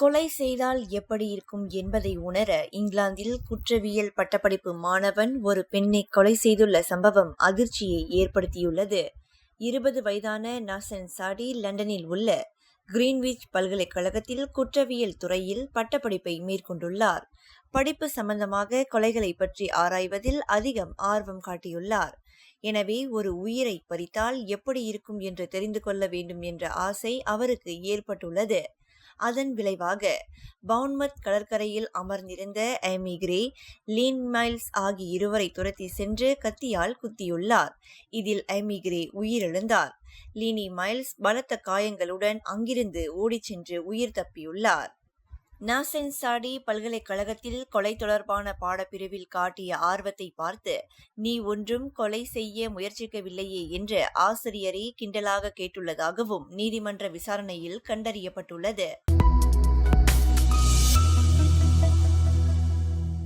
கொலை செய்தால் எப்படி இருக்கும் என்பதை உணர இங்கிலாந்தில் குற்றவியல் பட்டப்படிப்பு மாணவன் ஒரு பெண்ணை கொலை செய்துள்ள சம்பவம் அதிர்ச்சியை ஏற்படுத்தியுள்ளது. இருபது வயதான நாசன் சாடி லண்டனில் உள்ள கிரீன்விச் பல்கலைக்கழகத்தில் குற்றவியல் துறையில் பட்டப்படிப்பை மேற்கொண்டுள்ளார். படிப்பு சம்பந்தமாக கொலைகளை பற்றி ஆராய்வதில் அதிகம் ஆர்வம் காட்டியுள்ளார். எனவே ஒரு உயிரை பறித்தால் எப்படி இருக்கும் என்று தெரிந்து கொள்ள வேண்டும் என்ற ஆசை அவருக்கு ஏற்பட்டுள்ளது. அதன் விளைவாக பவுன்மத் கடற்கரையில் அமர்ந்திருந்த ஆமி கிரே லீன் மைல்ஸ் ஆகிய இருவரை துரத்தி சென்று கத்தியால் குத்தியுள்ளார். இதில் ஐமி கிரே உயிரிழந்தார். லீனி மைல்ஸ் பலத்த காயங்களுடன் அங்கிருந்து ஓடிச் சென்று உயிர் தப்பியுள்ளார். நாசென் சாடி பல்கலைக்கழகத்தில் கொலை தொடர்பான பாடப்பிரிவில் காட்டிய ஆர்வத்தை பார்த்து நீ ஒன்றும் கொலை செய்ய முயற்சிக்கவில்லையே என்று ஆசிரியரை கிண்டலாக கேட்டுள்ளதாகவும் நீதிமன்ற விசாரணையில் கண்டறியப்பட்டுள்ளது.